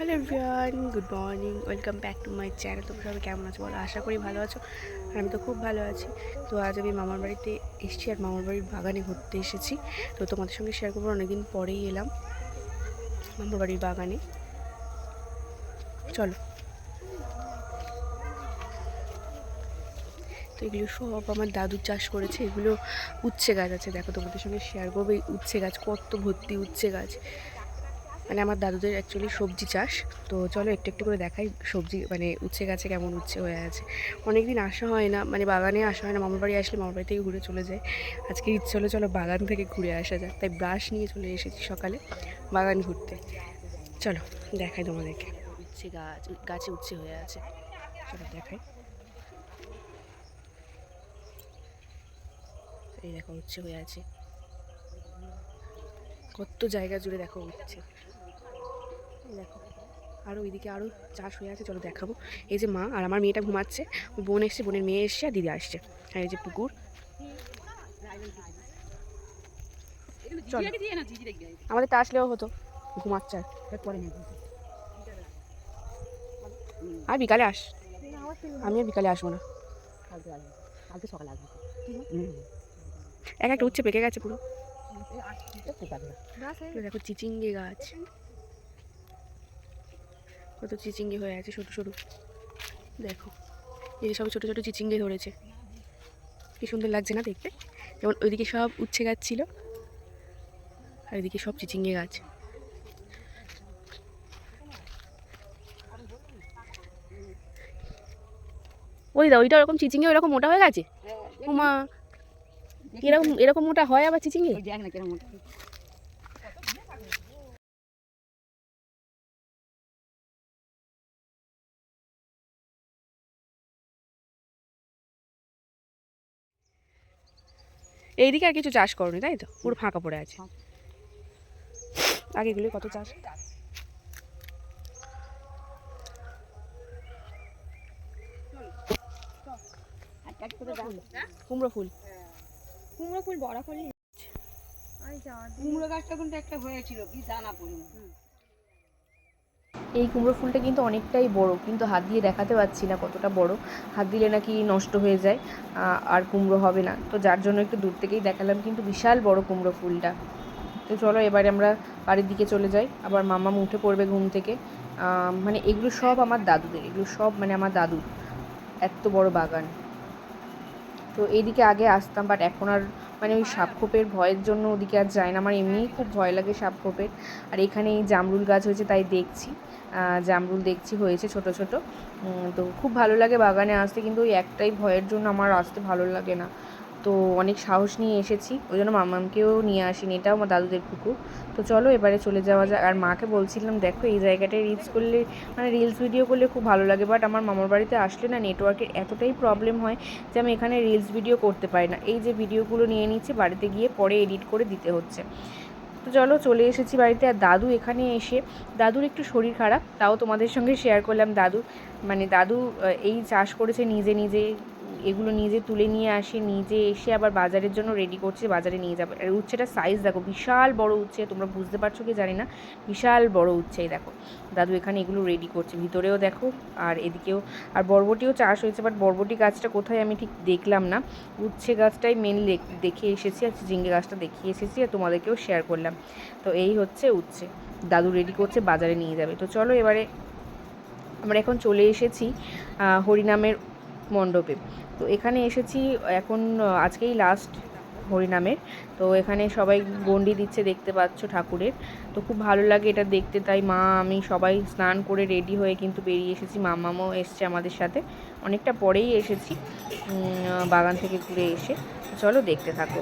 Hello everyone, good morning, welcome back to my channel. তোমরা সবাই কেমন আছো বলো? আশা করি ভালো আছো। আর আমি তো খুব ভালো আছি। তো আজ আমি মামার বাড়িতে এসেছি আর মামার বাড়ির বাগানে ঘুরতে এসেছি। তো তোমাদের সঙ্গে শেয়ার করব, অনেকদিন পরেই এলাম মামার বাড়ির বাগানে। চলো। তো এগুলো সব আমার দাদু চাষ করেছে, এগুলো উচ্ছে গাছ আছে। দেখো তোমাদের সঙ্গে শেয়ার করব, এই উচ্ছে গাছ, কত ভর্তি উচ্ছে গাছ। মানে আমার দাদুদের অ্যাকচুয়ালি সবজি চাষ। তো চলো একটু একটু করে দেখাই সবজি মানে উচ্ছে গাছে কেমন উচ্ছে হয়ে আছে। অনেক দিন আসা হয় না মানে বাগানে আসা হয় না মামার বাড়ি আসলে মামার বাড়ি থেকে ঘুরে চলে যায় আজকে ইচ্ছে হলো চলো বাগান থেকে ঘুরে আসা যাক। তাই ব্রাশ নিয়ে চলে এসেছি সকালে বাগান ঘুরতে। চলো দেখাই তোমাদেরকে। উচ্ছে গাছ গাছে উচ্ছে হয়ে আছে। চলো দেখাই। এই দেখো উচ্ছে হয়ে আছে। কত জায়গা জুড়ে দেখো উচ্ছে। দেখো। আরও ওইদিকে আরও চাষ হয়ে আছে চলো দেখাবো। এই যে মা আর আমার মেয়েটা ঘুমাচ্ছে। বোন এসছে বোনের মেয়ে এসছে আর দিদি আসছে। আর এই যে পুকুর। চলো। আমাদের তা আসলেও হতো। ঘুমাচ্ছে আর। পরে আর বিকালে আস। আমি আর বিকালে আসব না। কালকে সকালে আসব এক একটা উচ্ছে পেকে গেছে পুরো। দেখো চিচিঙ্গে গাছ। কত চিচিঙ্গি হয়ে আছে, ছোটো ছোটো। দেখো, এই সব ছোটো ছোটো চিচিঙ্গে ধরেছে। কি সুন্দর লাগছে না দেখতে? যেমন ওইদিকে সব উচ্ছে গাছ ছিল, আর এদিকে সব চিচিঙ্গে গাছ। ওই দা ওইটা ওরকম চিচিঙ্গে ওরকম মোটা হয়ে গেছে? ওমা এরকম এরকম মোটা হয় আবার চিচিঙ্গে? দেখ না কেরম এইদিকে আর কিছু চাষ করনি তাই তো? পুরো ফাঁকা পড়ে আছে। আগে এগুলো কত চাষ? কুমড়ো ফুল। কুমড়ো ফুল বড় করলে কুমড়ো গাছটা কিন্তু একটা হয়েছিল কি দানা পরিমাণ এই কুমড়ো ফুলটা কিন্তু অনেকটাই বড়, কিন্তু হাত দিয়ে দেখাতে পাচ্ছি না কতটা বড়। হাত দিলে নাকি নষ্ট হয়ে যায় আর কুমড়ো হবে না। তো যার জন্য একটু দূর থেকেই দেখালাম কিন্তু বিশাল বড় কুমড়ো ফুলটা। তো চলো এবারে আমরা বাড়ির দিকে চলে যাই। আবার মামা উঠে পড়বে ঘুম থেকে। মানে এগুলো সব আমার দাদুদের, এগুলো সব মানে আমার দাদুর। এত বড় বাগান। তো এইদিকে আগে আসতাম বাট এখন আর মানে ওই সাপখোপের ভয়ের জন্য ওদিকে আর যায় না। আমার এমনিই খুব ভয় লাগে সাপখোপের। আর এখানে এই জামরুল গাছ হয়েছে তাই দেখছি। জামরুল দেখছি হয়েছে ছোট ছোট। তো খুব ভালো লাগে বাগানে আসতে, কিন্তু ওই একটাই ভয়ের জন্য আমার আসতে ভালো লাগে না। তো অনেক সাহস নিয়ে এসেছি। ওই জন্য মামামকেও নিয়ে আসিনি, এটাও আমার দাদুদের পুকুর। তো চলো এবারে চলে যাওয়া যাক। আর মাকে বলছিলাম, দেখো, এই জায়গাটায় রিলস করলে মানে রিলস ভিডিও করলে খুব ভালো লাগে। বাট আমার মামার বাড়িতে আসলে না নেটওয়ার্কের এতটাই প্রবলেম হয় যে আমি এখানে রিলস ভিডিও করতে পারি না। এই যে ভিডিওগুলো নিয়ে নিচ্ছি, বাড়িতে গিয়ে পরে এডিট করে দিতে হচ্ছে। তো চলো চলে এসেছি বাড়িতে। আর দাদু এখানে এসে, দাদুর একটু শরীর খারাপ, তাও তোমাদের সঙ্গে শেয়ার করলাম। দাদু মানে দাদু এই চাষ করেছে নিজে নিজে। এগুলো নিজে তুলে নিয়ে আসে, নিজে এসে আবার বাজারের জন্য রেডি করছে, বাজারে নিয়ে যাবে। আর উচ্ছেটার সাইজ দেখো, বিশাল বড় উচ্ছে, তোমরা বুঝতে পারছ কি জানি না? বিশাল বড় উচ্ছে দেখো। দাদু এখানে এগুলো রেডি করছে। ভিতরেও দেখো, আর এদিকেও, আর বরবটিও চাষ হয়েছে বাট বরবটি গাছটা কোথায় আমি ঠিক দেখলাম না। উচ্ছে গাছটাই মেন দেখে এসেছি, আর ঝিঙ্গে গাছটা দেখিয়ে এসেছি, আর তোমাদেরকেও শেয়ার করলাম। তো এই হচ্ছে উচ্ছে। দাদু রেডি করছে, বাজারে নিয়ে যাবে। তো চলো এবারে, আমরা এখন চলে এসেছি হরিনামের মণ্ডপে। তো এখানে এসেছি, এখন আজকেই লাস্ট হরিনামের। তো এখানে সবাই গন্ডি দিচ্ছে দেখতে পাচ্ছ ঠাকুরের। তো খুব ভালো লাগে এটা দেখতে, তাই মা, আমি সবাই স্নান করে রেডি হয়ে কিন্তু বেরিয়ে এসেছি। মামামও এসছে আমাদের সাথে। অনেকটা পরেই এসেছি বাগান থেকে ঘুরে এসে। চলো দেখতে থাকো।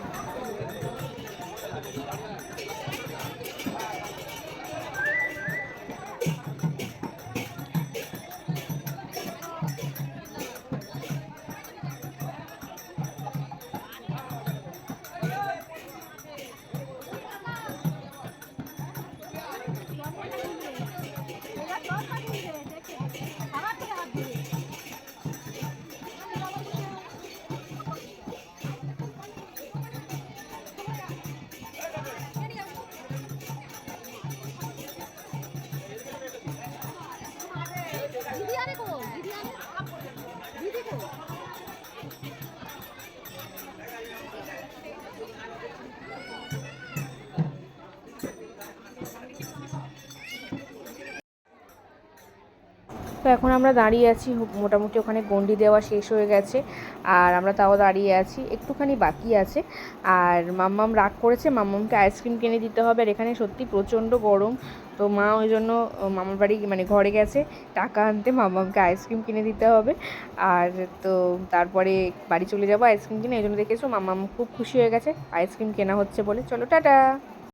তো এখন আমরা দাঁড়িয়ে আছি মোটামুটি ওখানে গন্ডি দেওয়া শেষ হয়ে গেছে। আর আমরা তাও দাঁড়িয়ে আছি, একটুখানি বাকি আছে। আর মাম্মাম রাগ করেছে, মাম্মামকে আইসক্রিম কিনে দিতে হবে। আর এখানে সত্যি প্রচণ্ড গরম। তো মা ওই জন্য মামার বাড়ি মানে ঘরে গেছে, টাকা আনতে মাম্মামকে আইসক্রিম কিনে দিতে হবে। আর তো তারপরে বাড়ি চলে যাব আইসক্রিম কিনে, এই জন্য দেখেছ মাম্মাম খুব খুশি হয়ে গেছে, আইসক্রিম কেনা হচ্ছে বলে। চলো, টাটা!